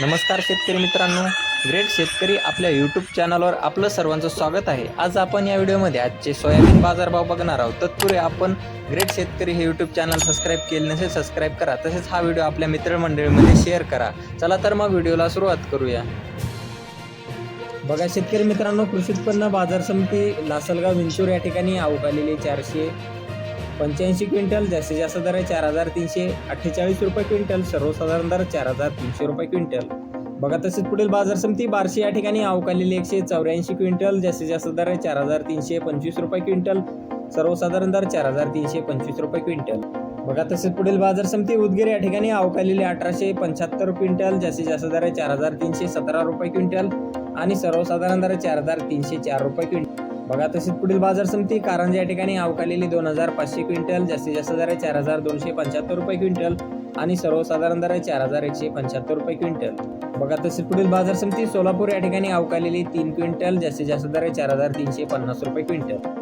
नमस्कार शेतकरी मित्रांनो. ग्रेट शेतकरी आपल्या यूट्यूब चॅनलवर आपलं सर्वांचं स्वागत आहे. आज आपण या व्हिडिओमध्ये आजचे सोयाबीन बाजारभाव बघणार आहोत. तत्पूर्वी आपण ग्रेट शेतकरी हे यूट्यूब चॅनल सबस्क्राईब केले नसेल सबस्क्राईब करा. तसेच हा व्हिडिओ आपल्या मित्रमंडळीमध्ये शेअर करा. चला तर मग व्हिडिओला सुरुवात करूया. बघा शेतकरी मित्रांनो कृषी उत्पन्न बाजार समिती लासलगाव विंचूर या ठिकाणी अवकालेली चारशे पंच्याऐंशी क्विंटल जास्तीत जास्त दर आहे चार हजार तीनशे अठ्ठेचाळीस रुपये क्विंटल सर्वसाधारण दर चार हजार तीनशे रुपये क्विंटल. बघा तसेच पुढील बाजार समिती बारशे या ठिकाणी अवकालेली एकशे चौऱ्याऐंशी क्विंटल जास्तीत जास्त दर आहे चार हजार तीनशे पंचवीस रुपये क्विंटल सर्वसाधारण दर चार हजार तीनशे पंचवीस रुपये क्विंटल. बघा तसेच पुढील बाजार समिती उदगीर या ठिकाणी अवकालेली अठराशे पंच्याहत्तर क्विंटल जास्तीत जास्त दर आहे चार हजार तीनशे सतरा रुपये क्विंटल आणि सर्वसाधारण दर चार हजार तीनशे चार रुपये क्विंटल. बघा तसेच पुढील बाजार समिती कारंजा या ठिकाणी अवकालेली दोन हजार पाचशे क्विंटल जास्तीत जास्त दर आहे चार हजार दोनशे पंच्याहत्तर रुपये क्विंटल आणि सर्वसाधारण दर आहे चार हजार एकशे पंच्याहत्तर रुपये क्विंटल. बघा तसेच पुढील बाजार समिती सोलापूर या ठिकाणी अवकालेली तीन क्विंटल जास्तीत जास्त दर आहे चार हजार तीनशे पन्नास रुपये क्विंटल.